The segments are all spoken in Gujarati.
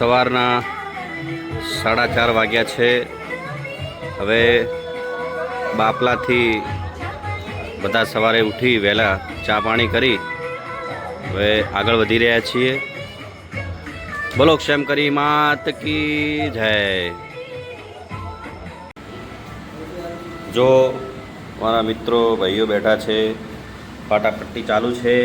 સવારના સાડા ચાર વાગ્યા છે. હવે બાપલાથી બધા સવારે ઉઠી વહેલા ચા પાણી કરી હવે આગળ વધી રહ્યા છીએ. બોલો ક્ષેમ કરી માત કી જય. જો મારા મિત્રો ભાઈઓ બેઠા છે ફાટાપટ્ટી ચાલુ છે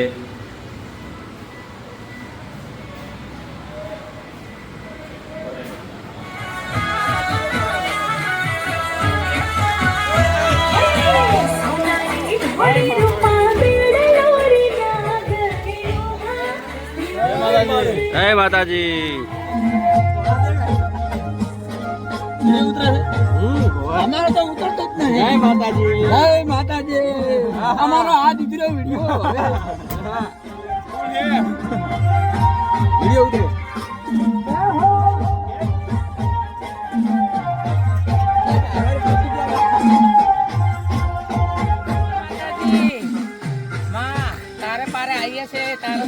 જય માતાજી. અમારે તો ઉતરતો જ નહીં. જય માતાજી. જય માતાજી. અમારો આ દીકરો વિડિયો વિડિયો છે તારો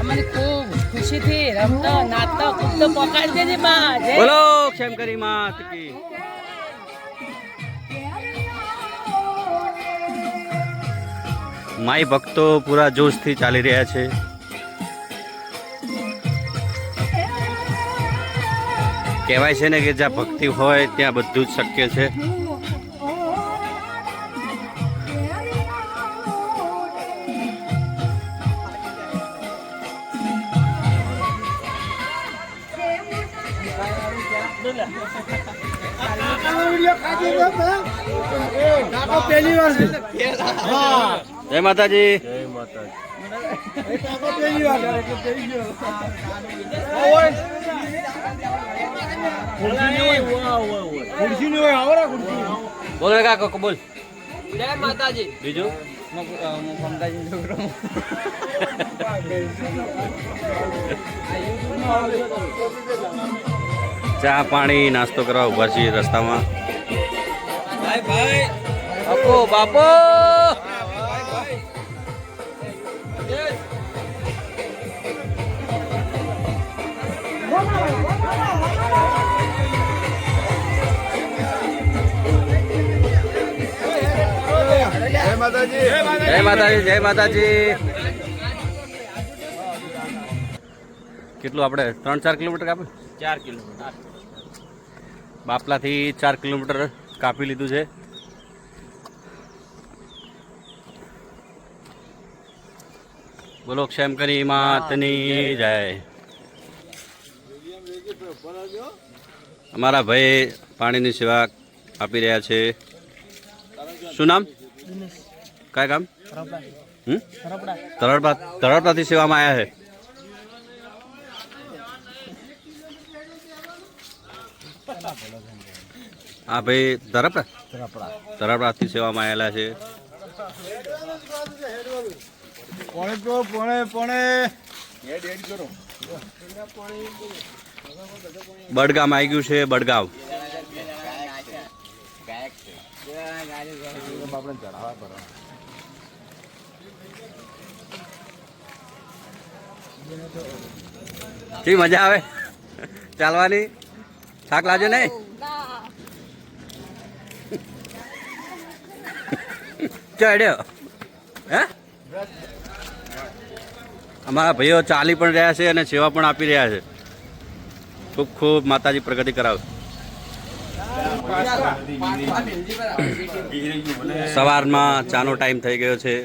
અમને ખૂબ ખુશીથી રમતો, નાચતો, કૂદતો પકડ દેજે માં બોલો ક્ષેમ કરી માત કી? માય ભક્તો પૂરા જોશથી ચાલી રહ્યા છે. કહેવાય છે ને કે જ્યાં ભક્તિ હોય, ત્યાં બધું જ શક્ય છે. જય માતાજી. આવરા ખુરશી બોલ રે કાકો, બોલ. જય માતાજી બીજું? ચા પાણી નાસ્તો કરવા ઊભા છીએ રસ્તામાં. બાપો બાપો. જય માતાજી જય માતાજી જય માતાજી. કેટલું આપણે? ત્રણ ચાર કિલોમીટર કાપે? ચાર કિલોમીટર. બાપલાથી ચાર કિલોમીટર કાપી લીધું છે. બોલો, ક્ષેમ કરી માતની જય. અમારા ભાઈ પાણીની સેવા આપી રહ્યા છે. શું નામ? કયા કામ? તરડપા તરડપાથી સેવામાં આવ્યા છે. હા ભાઈ ધરપડા? ધરપડાથી સેવામાં આવેલા છે. પોણે તો બડગામ આવી ગયું છે બડગામ. મજા આવે? ચાલવાની? થાક લાજો નહીં? ચડ્યો. હે? અમારા ભાઈઓ ચાલી પણ રહ્યા છે અને સેવા પણ આપી રહ્યા છે. ખૂબ ખૂબ માતાજી પ્રગતિ કરાવે. સવારમાં ચાનો ટાઈમ થઈ ગયો છે.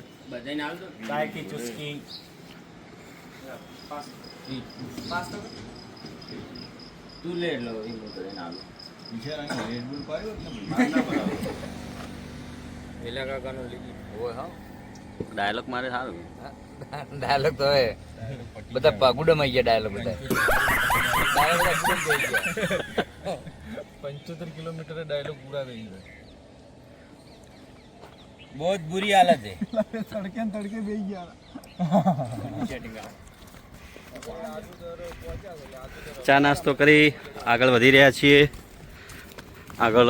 ડાયલોગ મારે સારું ડાયલોગ તો હે. બધા પગુડામાં ગયા ડાયલોગ બધા ડાયલોગ બધા ગુડમ થઈ ગયા પંચોતેર કિલોમીટર ડાયલોગ પૂરા થઈ ગયો. બહુ જ બુરી હાલત છે. તડકે ને તડકે બેસી ગયા. ચા નાસ્તો કરી આગળ વધી રહ્યા છીએ. આગળ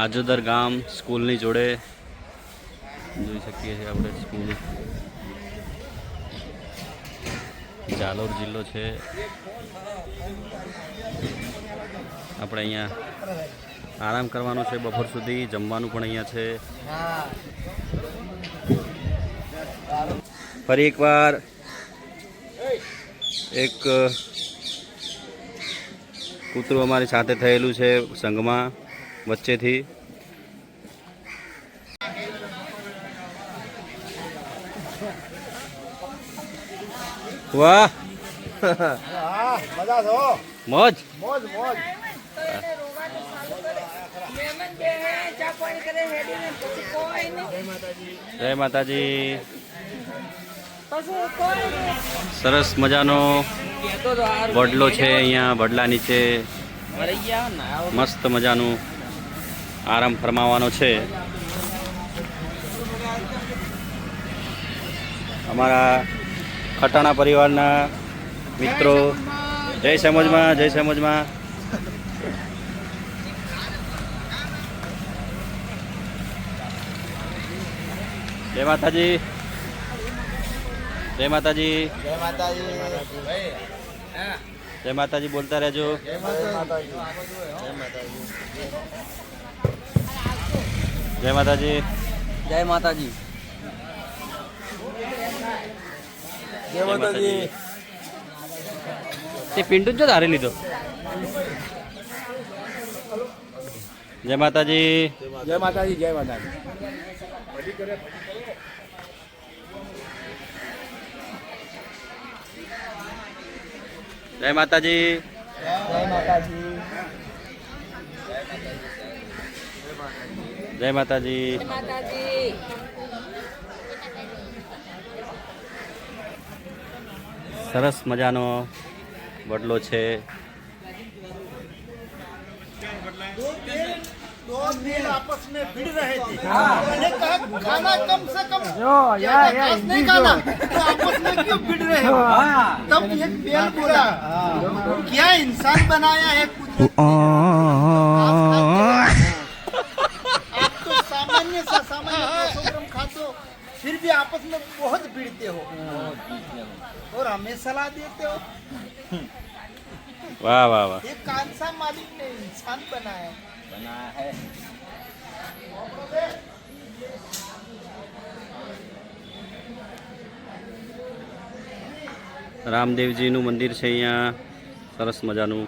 આજોદર ગામ સ્કૂલની જોડે જોઈ શકીએ છીએ આપણે સ્કૂલ. જાલોર જિલ્લો છે. આપણે અહીંયા આરામ કરવાનો છે બપોર સુધી, જમવાનું પણ અહીંયા છે. ફરી એકવાર એક કૂતરું અમારી સાથે થયેલું છે સંઘમાં. વચ્ચેથી વાહ. મોજ. જય માતાજી. સરસ મજાનો વડલો છે અહીંયા વડલા નીચે. મસ્ત મજાનું આરામ ફરમાવાનો છે. અમારા ખટાણા પરિવારના મિત્રો, જય સમજમાં જય સમજમાં. જય માતાજી. જય માતાજી. જય માતાજી. બોલતા રહેજો જય માતાજી. જય માતાજી. જય માતાજી. જય માતાજી. તે પિન્ટુ જો ધારે લીધો? જય માતાજી જય માતાજી. જય માતાજી જય માતાજી. જય માતાજી. જય માતાજી. માતાજી સરસ મજાનો વડલો છે आपस में भिड़ रहे थे मैंने कहा खाना कम से कम જો યા યા घास नहीं खाना तो आपस में क्यों भिड़ रहे हो तब एक बेल बोला क्या इंसान बनाया है कुछ सामान्य सा सामान्य 200 ग्राम खाते हो फिर भी आपस में बहुत भिड़ते हो और हमें सलाह देते हो વાહ વાહ વાહ ये कौन सा मालिक ने इंसान बनाया રામદેવજીનું મંદિર છે અહીંયા સરસ મજાનું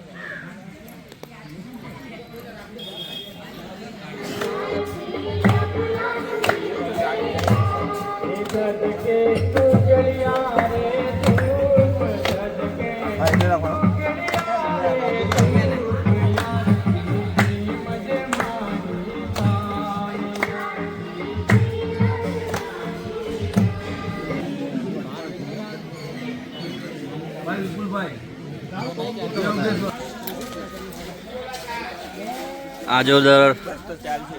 આજોદર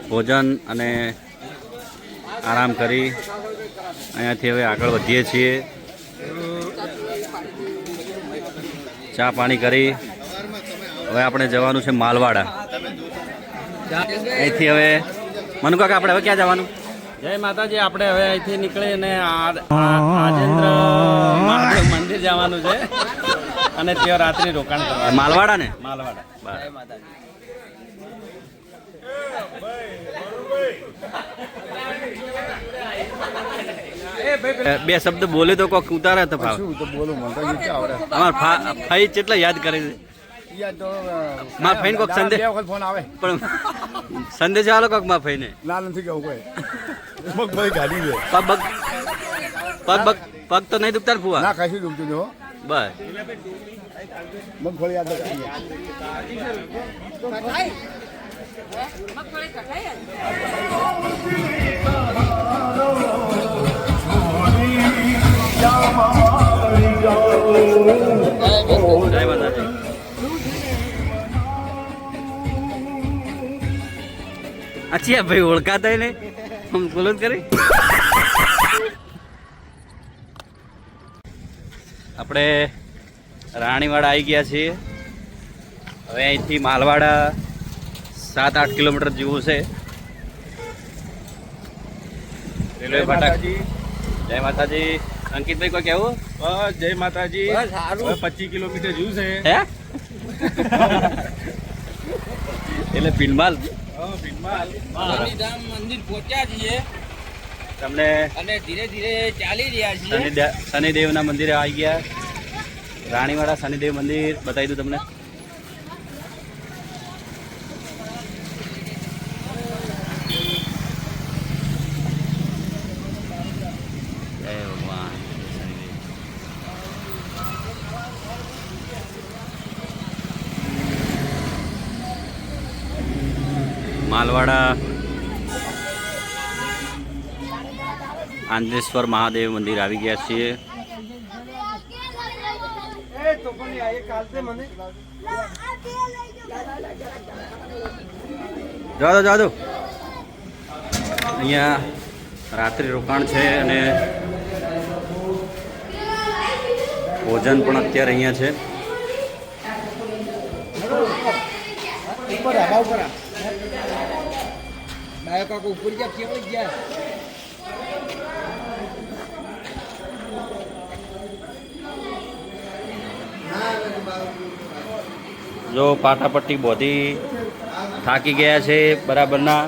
ભોજન અને આરામ કરી અહીંયાથી હવે આગળ વધીએ છીએ. ચા પાણી કરી. હવે આપણે જવાનું છે માલવાડા. અહીંથી હવે મનુ કાકા આપણે હવે ક્યાં જવાનું? જય માતાજી આપણે હવે અહીંથી નીકળીને આ- આ- રાજેન્દ્ર મંદિર જવાનું છે. અને ત્યાં રાત્રિ રોકાણ કરવા માલવાડા ને? માલવાડા. એ ભાઈ બે શબ્દ બોલે તો કોક ઉતારા તો ભાવ. શું તો બોલું મને તો આવડે. અમાર ફાઈ કેટલા યાદ કરે છે? યાર તો મારા ફઈને કોક સંદેશ બે વખત ફોન આવે. પણ સંદેશ આલો કોક માર ફાઈને ના નથી કેવું કોઈ. મગભાઈ ગાડી લે. પગ પગ પગ પગ પગ તો નહીં દુખતા ફુવા? ના કશું દુખતું જો બસ. મગફળી યાદ કરી મગફળી માતાજી અચ્છી, ભાઈ, ઓળખાતા ને હમ બોલો કરી. આપણે રાણીવાડા આવી ગયા છીએ. હવે અહીંથી માલવાડા સાત આઠ કિલોમીટર જેવું છે. રેલવે ફાટક જય માતાજી. અંકિતભાઈ કોઈ કેવું બસ જય માતાજી. સારું. પચીસ કિલોમીટર જોયું છે. હે? એટલે ભીનમાલ. મંદિર પહોંચ્યા છીએ. તમને અને ધીરે ધીરે ચાલી રહ્યા છીએ. શનિદેવ શનિદેવના મંદિરે આવી ગયા. રાણીવાડા શનિદેવ મંદિર બતાવી દઉં તમને જય ભગવાન શનિદેવ માલવાડા આંધેશ્વર મહાદેવ મંદિર આવી ગયા છીએ. જવા દો અહીંયા રાત્રિ રોકાણ છે અને ભોજન પણ અત્યારે અહીંયા છે. જો પાટાપટ્ટી બોધી થાકી ગયા છે બરાબરના.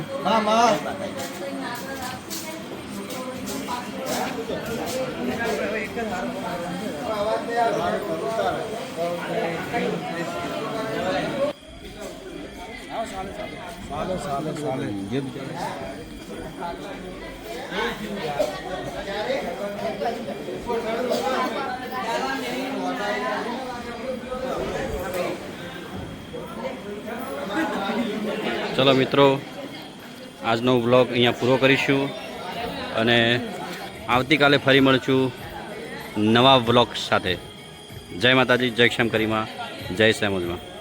ચલો મિત્રો, આજનો વ્લોગ અહીંયા પૂરો કરીશું અને આવતીકાલે ફરી મળશું નવા વ્લોગ સાથે. જય માતાજી, જય ક્ષમ કરીમાં, જય શ્યામોજમાં